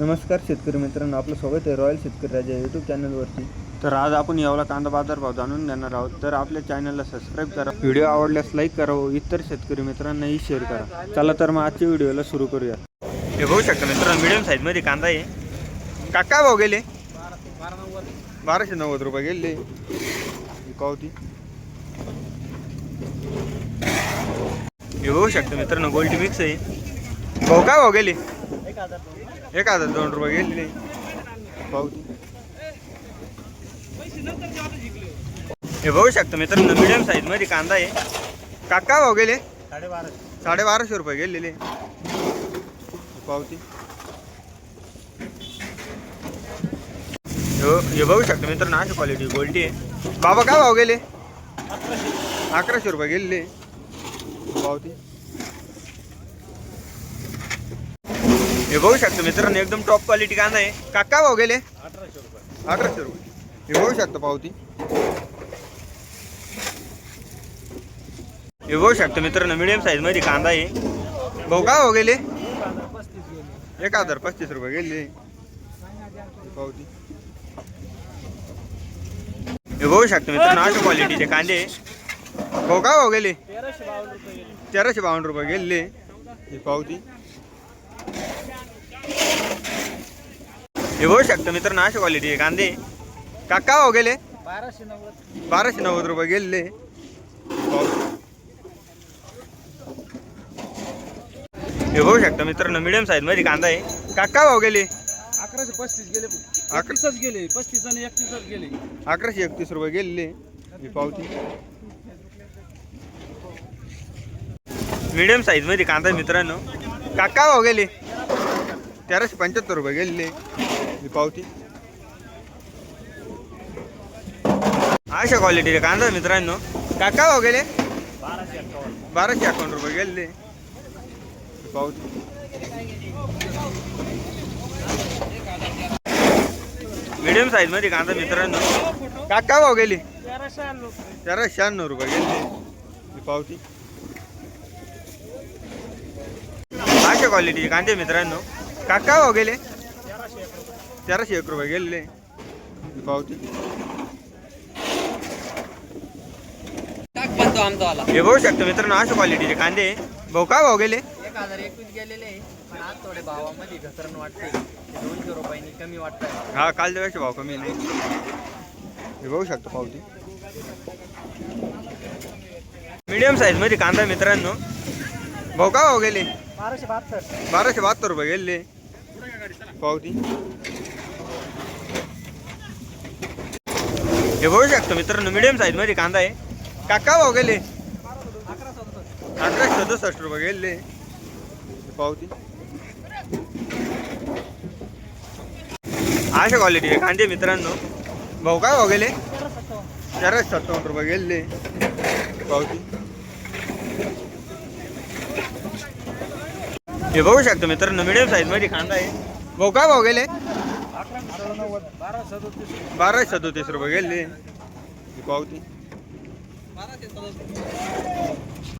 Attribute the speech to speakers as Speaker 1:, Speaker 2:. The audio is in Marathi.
Speaker 1: नमस्कार शेतकरी मित्रांनो आपलं स्वागत आहे रॉयल शेतकरी राजा यूट्यूब चॅनलवरती तर आज आपण यावला कांदा बाजारभाव जाणून घेणार आहोत. तर आपल्या चॅनलला सबस्क्राईब करा. व्हिडिओ आवडल्यास लाईक करा व इतर शेतकरी मित्रांनाही शेअर करा. चला तर मग आजच्या व्हिडिओला सुरू करूया. हे बघू शकता मित्रांनो मिडियम साईजमध्ये कांदा आहे. काका भाव गेले? बाराशे नव्वद रुपये गेले. पावती हे बघू शकता मित्रांनो गोल्डी मिक्स आहे. भाऊ काय भाव गेले? एक हजार दोन. रुपये गेलेले. पावती हे बघू शकतो मित्रांनो मिडियम साईजमध्ये कांदा आहे. काका भाव गेले? साडे बाराशे रुपये गेलेले. पावती हो, हे- बघू शकतो मित्रांनो अशी क्वालिटी गोल्टी आहे. बाबा काय भाव गेले? अकराशे. रुपये गेलेले. पावती हे बघू शकता मित्रांनो एकदम टॉप क्वालिटी कांदा आहे. काका भाव गेले? अठराशे रुपये. हे बघू शकता पावती. हे बघू शकता मित्रांनो मिडियम साईजमध्ये कांदा आहे. भाऊ का भाव गेले? एक हजार पस्तीस रुपये गेले. पावती. हे बघू शकता मित्रांनो अशा क्वालिटीचे कांदे आहे. भाऊ काय भाव गेले. तेराशे बावन्न रुपये गेले. ही पावती. हे बघू शकता मित्रांनो अशा क्वालिटी कांदे. काका हो गेले.
Speaker 2: बाराशे नव्वद
Speaker 1: बाराशे नव्वद रुपये गेले हे बघू शकता मित्रांनो मिडियम साईजमध्ये कांदा आहे. काका भाव गेले.
Speaker 2: अकराशे पस्तीस गेले
Speaker 1: अकरा-
Speaker 2: एकतीसच गेले पस्तीस आणि एकतीसच गेले.
Speaker 1: अकराशे एकतीस रुपये गेले ही पावती. मिडियम साईजमध्ये कांदा आहे मित्रांनो. काका भाव गेले. तेराशे पंच्याहत्तर रुपये गेले ही पावती. अशा क्वालिटीचे कांदा मित्रांनो. काका भाव गेले.
Speaker 2: बाराशे अठ्ठावन्न
Speaker 1: अकाउंट रुपये गेले पावती. मिडियम साईजमध्ये कांदा मित्रांनो. काका भाव गेली.
Speaker 2: तेराशे
Speaker 1: तेराशे शहाण्णव रुपये गेले ही पावती. अशा क्वालिटीचे कांदे मित्रांनो. काका हो गेले.
Speaker 2: तेराशे एक रुपये
Speaker 1: गेलेले. एक पावती. हे बघू शकतो मित्रांनो अशा क्वालिटीचे कांदे. भाऊ काय भाव हो गेले?
Speaker 2: एक हजार एकवीस गेलेले पण आज थोडे भावामध्ये घसरण वाटते दोनशे रुपयांनी कमी वाटत
Speaker 1: हा काल दिवशी भाव कमी नाही. हे बघू शकतो पावती. मीडियम साईजमध्ये कांदा मित्रांनो. भाऊ काय भाव हो गेले?
Speaker 2: बाराशे बहात्तर.
Speaker 1: बाराशे बहात्तर रुपये गेले. पावती. हे बघू शकतो मित्रांनो मिडियम साईजमध्ये कांदा आहे. काका भाव गेले. अकराशे सदुसष्ट रुपये गेले. पावती. अशा क्वालिटीचे कांदे मित्रांनो. भाऊ काय भाव गेले? तेराशे सत्तावन्न रुपये गेले. पावती. हे बघू शकतो मित्रांनो मिडियम साईजमध्ये कांदा आहे. भाऊ काय भाव गेले?
Speaker 2: बारा सदोतीस
Speaker 1: बाराशे सदोतीस रुपये गेले. पावती